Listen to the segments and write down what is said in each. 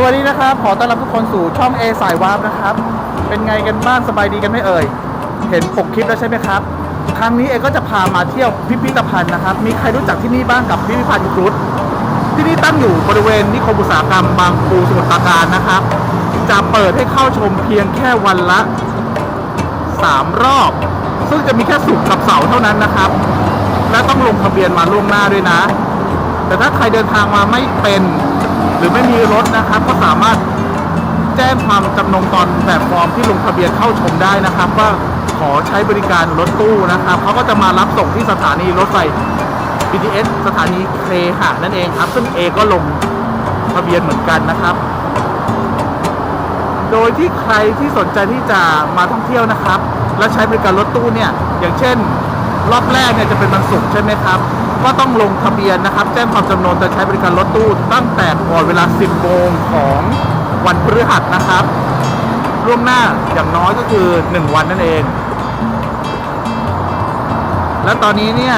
สวัสดีนะครับ ขอต้อนรับทุกคนสู่ช่อง A สายวาร์ปนะครับ เป็นไงกันบ้างสบายดีกันไหมเอ่ย เห็นปกคลิปแล้วใช่ไหมครับ ครั้งนี้เอก็จะพามาเที่ยวพิพิธภัณฑ์นะครับ มีใครรู้จักที่นี่บ้างกับพิพิธภัณฑ์ครุฑที่นี่ตั้งอยู่บริเวณนิคมอุตสาหกรรมบางปูสมุทรปราการนะครับ จะเปิดให้เข้าชมเพียงแค่วันละ 3 รอบ ซึ่งจะมีแค่ศุกร์กับเสาร์เท่านั้นนะครับ และต้องลงทะเบียนมาล่วงหน้าด้วยนะ แต่ถ้าใครเดินทางมาไม่เป็น หรือไม่มีรถนะครับ ก็สามารถแจ้งความจำนงตอนแบบฟอร์มที่ลงทะเบียนเข้าชมได้นะครับว่าขอใช้บริการรถตู้นะครับเขาก็จะมารับส่งที่สถานีรถไฟ BTS สถานีเคหะนั่นเองครับซึ่งเอก็ลงทะเบียนเหมือนกันนะครับ โดยที่ใครที่สนใจที่จะมาท่องเที่ยวนะครับ และใช้บริการรถตู้เนี่ยอย่างเช่น รอบแรกเนี่ยจะเป็นวันศุกร์ใช่ไหมครับ ก็ต้องลงทะเบียนนะครับ แจ้งความจำนงจะใช้บริการรถตู้ตั้งแต่ก่อนเวลา 10 โมงของวันพฤหัสนะครับล่วงหน้าอย่างน้อยก็คือ 1 วันนั่นเอง และตอนนี้เนี่ย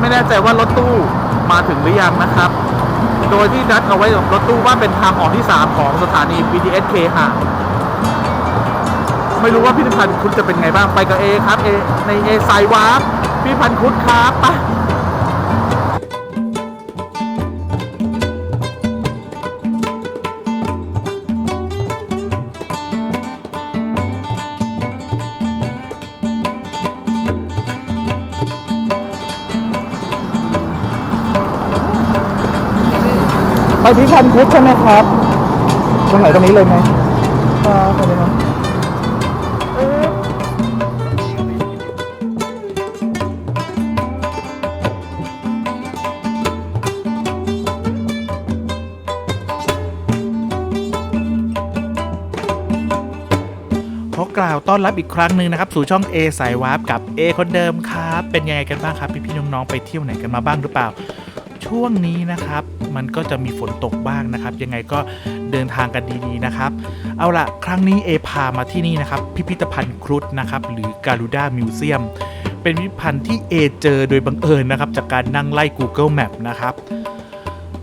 ไม่แน่ใจว่ารถตู้มาถึงหรือยังนะครับ โดยที่นัดเอาไว้กับรถตู้ว่าเป็นทางออกที่ 3 ของสถานี BTS เคหะไม่รู้ว่าพิพิธภัณฑ์คุณจะเป็นไงบ้างไปกับเอครับเอในเอไซวาร์ปพิพิธภัณฑ์คุดครับไป ไปพิพิธภัณฑ์คุดใช่ไหมครับตรงไหนตรงนี้เลยไหมครับไปเลยครับขอกล่าวต้อนรับอีกครั้งหนึ่งนะครับ สู่ช่อง A สายวาร์ปกับ A คนเดิมครับ เป็นยังไงกันบ้างครับ พี่ๆน้องๆไปเที่ยวไหนกันมาบ้างหรือเปล่า ช่วงนี้นะครับ มันก็จะมีฝนตกบ้างนะครับ ยังไงก็เดินทางกันดีๆนะครับ เอาล่ะครั้งนี้เอพามาที่นี่นะครับ พิพิธภัณฑ์ครุฑนะครับหรือการูด้ามิวเซียมเป็นพิพิธภัณฑ์ที่เอเจอโดยบังเอิญนะครับ จากการนั่งไล่ Google Map นะครับ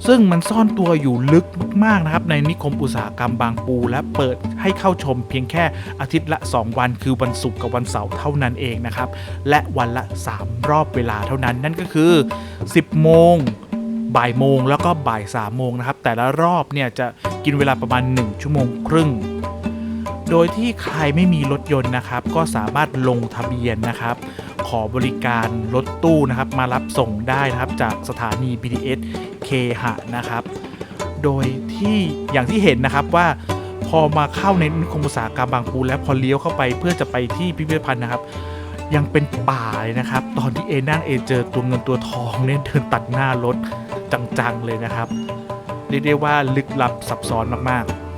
ซึ่งมันซ่อนตัวอยู่ลึกมากนะครับ ในนิคมอุตสาหกรรมบางปู และเปิดให้เข้าชมเพียงแค่อาทิตย์ละ 2 วันคือวันศุกร์กับวันเสาร์เท่านั้นเองนะครับ และวันละ 3 รอบเวลาเท่านั้นนั่นก็คือ 10 โมง บ่ายโมงแล้วก็บ่ายสามโมงนะครับ แต่ละรอบเนี่ยจะกินเวลาประมาณ 1 ชั่วโมงครึ่ง โดยที่ใครไม่มีรถยนต์นะครับ ก็สามารถลงทะเบียนนะครับ ขอบริการรถตู้นะครับ มารับส่งได้นะครับจากสถานี BTS เคหะนะครับ โดยที่อย่างที่เห็นนะครับว่าพอมาเข้าในนิคมอุตสาหกรรมบางปูแล้วพอเลี้ยวเข้าไปเพื่อจะไปที่พิพิธภัณฑ์นะครับ ยังเป็นป่าเลยนะครับ ตอนที่เอนั่งเอเจอตัวเงินตัวทองเนี่ยเดินตัดหน้ารถจังๆเลยนะครับ เรียกได้ว่าลึกลับซับซ้อนมากๆ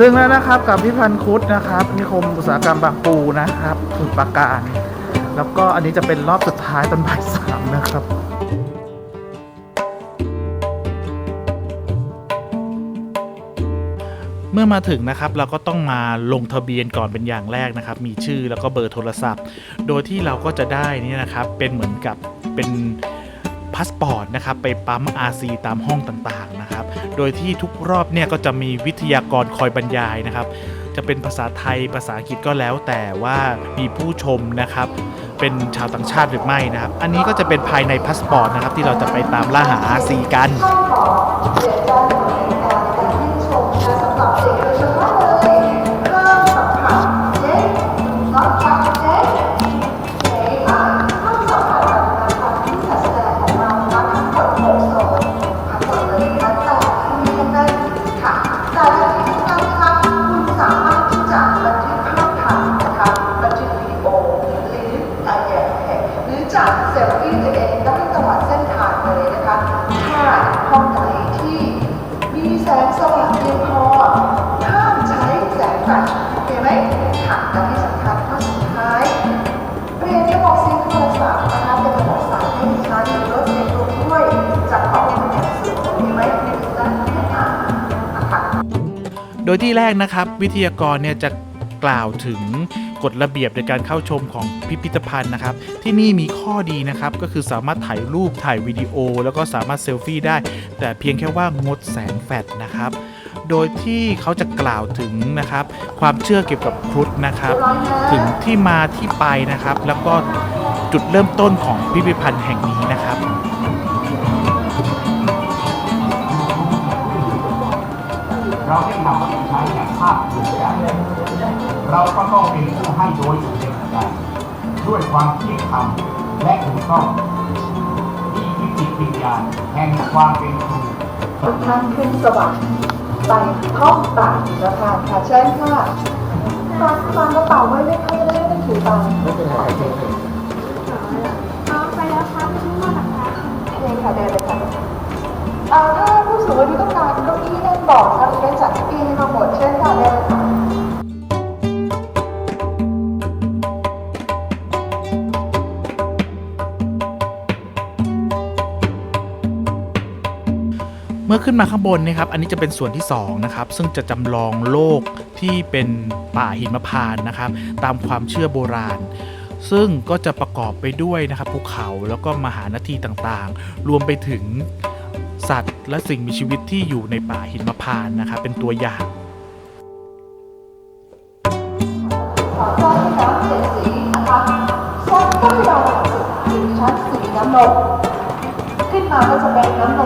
ถึงแล้วนะครับกับพิพันธ์คุดนะครับนิคมอุตสาหกรรมบางปูนะครับสมุทรปราการ แล้วก็อันนี้จะเป็นรอบสุดท้ายตอนบ่ายสามนะครับเมื่อมาถึงนะครับเราก็ต้องมาลงทะเบียนก่อนเป็นอย่างแรกนะครับ มีชื่อแล้วก็เบอร์โทรศัพท์ โดยที่เราก็จะได้นี่นะครับเป็นเหมือนกับเป็น พาสปอร์ตนะครับไปปั๊ม RC ตามห้องต่างๆนะครับ โดยที่ทุกรอบเนี่ยก็จะมีวิทยากรคอยบรรยายนะครับ จะเป็นภาษาไทยภาษาอังกฤษก็แล้วแต่ว่ามีผู้ชมนะครับ เป็นชาวต่างชาติหรือไม่นะครับ อันนี้ก็จะเป็นภายในพาสปอร์ตนะครับที่เราจะไปตามล่าหา RC กัน โดยที่แรกนะครับวิทยากรเนี่ยจะกล่าวถึงกฎระเบียบในการเข้าชมของพิพิธภัณฑ์นะครับ ที่นี่มีข้อดีนะครับ ก็คือสามารถถ่ายรูปถ่ายวิดีโอ แล้วก็สามารถเซลฟี่ได้ แต่เพียงแค่ว่างดแสงแฟลชนะครับ โดยที่เขาจะกล่าวถึงนะครับ ความเชื่อเกี่ยวกับครุฑนะครับ ถึงที่มาที่ไปนะครับ แล้วก็จุดเริ่มต้นของพิพิธภัณฑ์แห่งนี้นะครับ เราได้นำมาใช้อย่างภาคภูมิใจเราก็ต้องเป็นผู้ให้โดยสุจริตใจด้วยความเที่ยงธรรมและถูกต้องนี่คือจิตวิญญาณแห่งความเป็นครูทุกท่านขึ้นสวรรค์ไปห้องต่างประธานค่ะเชิญค่ะฝากฝากกระเป๋าไว้ไหมคะจะได้ไม่ต้องถือตังค์ไม่เป็นไรเอาไปแล้วครับไม่ต้องมาหลักคะโอเคค่ะเดินเลยค่ะเอ่อถ้าผู้สูงอายุต้องการเก้าอี้นั่งเบอกค่ะเป็นจัดเก้าอี้ให้มาหมดเชิญค่ะเดินเลยค่ะเมื่อขึ้นมาข้างบนนะครับ อันนี้จะเป็นส่วนที่2นะครับ ซึ่งจะจำลองโลกที่เป็นป่าหิมพานต์นะครับ ตามความเชื่อโบราณ ซึ่งก็จะประกอบไปด้วยนะครับภูเขาแล้วก็มหานาทีต่างๆ รวมไปถึง สัตว์ และสิ่งมีชีวิตที่อยู่ในป่าหิมพานต์นะครับเป็นตัวอย่าง ขอต้อนรับเจ็ดสีนะคะสร้อยก็ยาวสุดคือชั้นสีน้ำนมขึ้นมาก็จะเป็นน้ำนม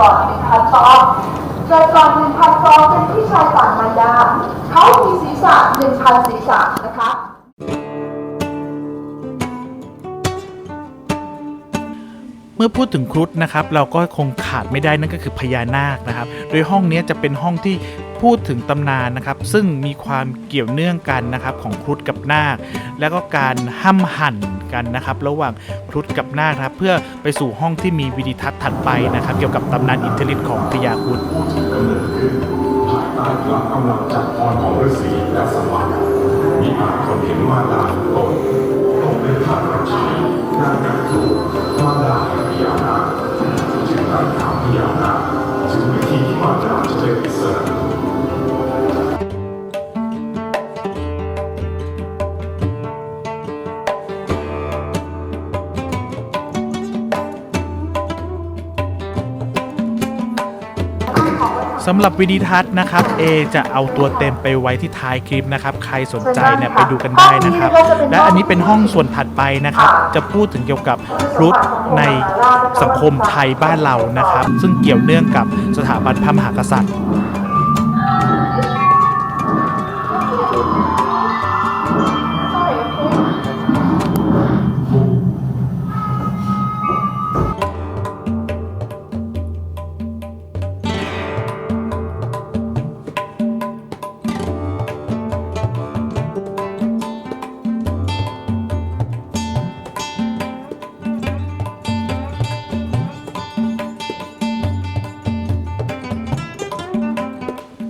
ก่อนหนึ่งพันฟองเกิดก่อนหนึ่งพันฟองเป็นพี่ชายต่างมารดาเขามีศีรษะหนึ่งพันศีรษะนะคะเมื่อพูดถึงครุฑนะครับ เราก็คงขาดไม่ได้นั่นก็คือพญานาคนะครับ โดยห้องนี้จะเป็นห้องที่พูดถึงตำนานนะครับ ซึ่งมีความเกี่ยวเนื่องกันนะครับของครุฑกับนาค แล้วก็การห้ำหั่น กันนะครับระหว่างครุฑกับนาคนะครับเพื่อไปสู่ห้องที่มีวิดีทัศน์ถัดไปนะครับ เกี่ยวกับตำนานอินทริตของพญาครุฑใต้พลังกำลังจากพรของฤาษีและสมณะมีอาจคนเห็นมาดาตนต้องเป็นพระราชินีนางกัตุมาดาแห่งพญานาคจึงไต่ถามพญานาคถึงวิธีที่มาดาจะได้ สำหรับวิดีทัศน์นะครับ เอจะเอาตัวเต็มไปไว้ที่ท้ายคลิปนะครับ ใครสนใจเนี่ยไปดูกันได้นะครับ และอันนี้เป็นห้องส่วนถัดไปนะครับ จะพูดถึงเกี่ยวกับรุฑในสังคมไทยบ้านเรานะครับ ซึ่งเกี่ยวเนื่องกับสถาบันพระมหากษัตริย์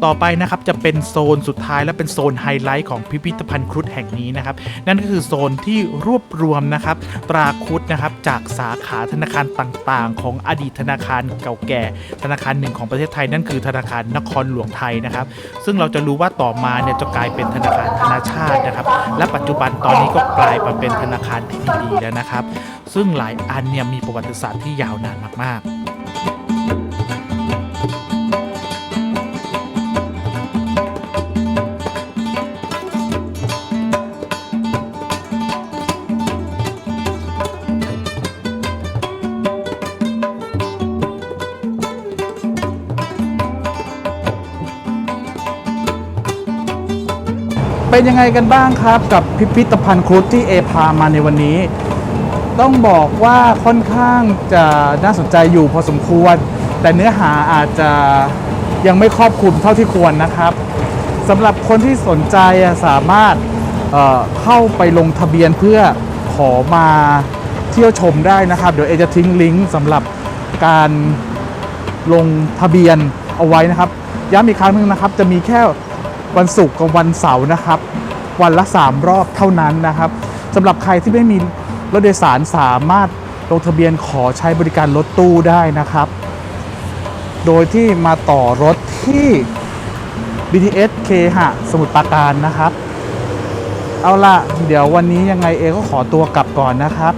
ต่อไปนะครับจะเป็นโซนสุดท้ายและเป็นโซนไฮไลท์ของพิพิธภัณฑ์ครุฑแห่งนี้นะครับ นั่นก็คือโซนที่รวบรวมนะครับตราครุฑนะครับจากสาขาธนาคารต่างๆ ของอดีตธนาคารเก่าแก่ ธนาคารหนึ่งของประเทศไทยนั่นคือธนาคารนครหลวงไทยนะครับ ซึ่งเราจะรู้ว่าต่อมาเนี่ยจะกลายเป็นธนาคารธนาชาตินะครับ และปัจจุบันตอนนี้ก็กลายมาเป็นธนาคารทีดีแล้วนะครับ ซึ่งหลายอันเนี่ยมีประวัติศาสตร์ที่ยาวนานมากๆ เป็นยังไงกันบ้างครับ กับพิพิธภัณฑ์ครุฑที่เอพามาในวันนี้ ต้องบอกว่าค่อนข้างจะน่าสนใจอยู่พอสมควร แต่เนื้อหาอาจจะยังไม่ครอบคลุมเท่าที่ควรนะครับสำหรับคนที่สนใจสามารถเเข้าไปลงทะเบียนเพื่อขอมาเที่ยวชมได้นะครับ เดี๋ยวเอจะทิ้งลิงก์สำหรับการลงทะเบียนเอาไว้นะครับย้ำอีกครั้งหนึงนะครับจะมีแค่ วันศุกร์กับวันเสาร์นะครับ วันละ 3 รอบเท่านั้นนะครับสำหรับใครที่ไม่มีรถโดยสารสามารถลงทะเบียนขอใช้บริการรถตู้ได้นะครับ โดยที่มาต่อรถที่ BTS เคหะสมุทรปราการนะครับ เอาล่ะเดี๋ยววันนี้ยังไงเอก็ขอตัวกลับก่อนนะครับ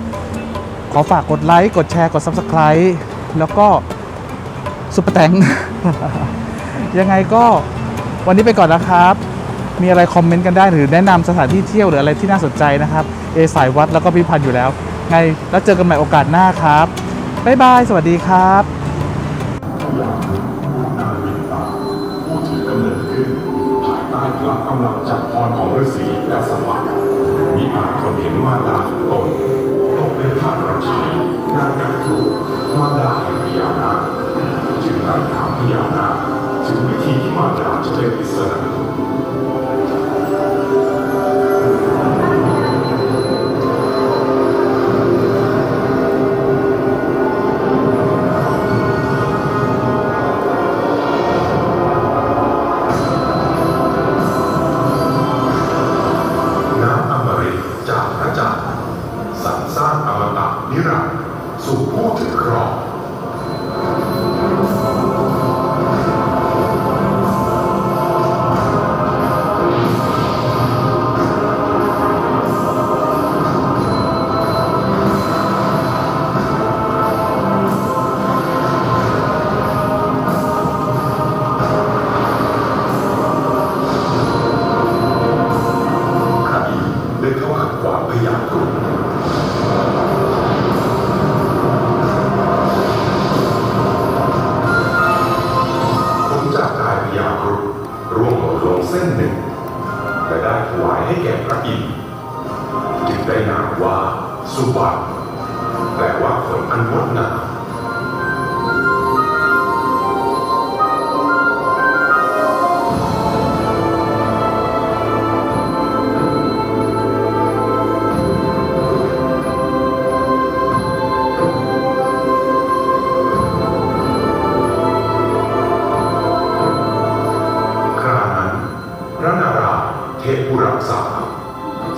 ขอฝากกดไลค์ กดแชร์ กด Subscribe แล้วก็ซุปเปอร์แตงยังไงก็ วันนี้ไปก่อนนะครับ มีอะไรคอมเมนต์กันได้หรือแนะนำสถานที่เที่ยวหรืออะไรที่น่าสนใจนะครับ เอสายวัดแล้วก็พิพันธ์อยู่แล้ว ไงแล้วเจอกันใหม่โอกาสหน้าครับบ๊ายบายสวัสดีครับผู้ถือกำเนิดขึ้นภายใต้พลังกำลังจากร สุบัติแปลว่าผลอันงดงามครานั้นพระนารายณ์เทพบุรักษา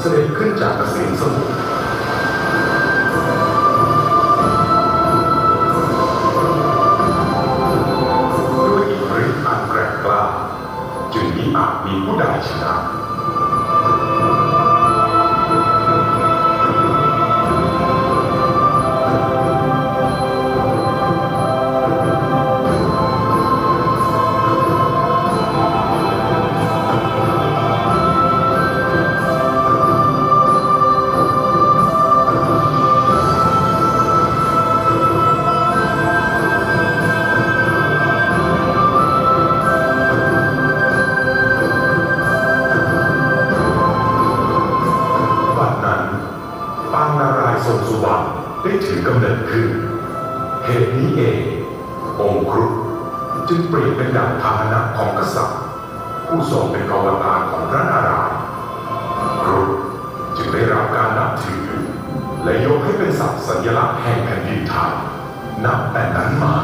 เสด็จขึ้นจากเกษมสมุทร มิอาจมี ญลักษณ์แห่งแผ่นดินไทยนับแต่นั้นมา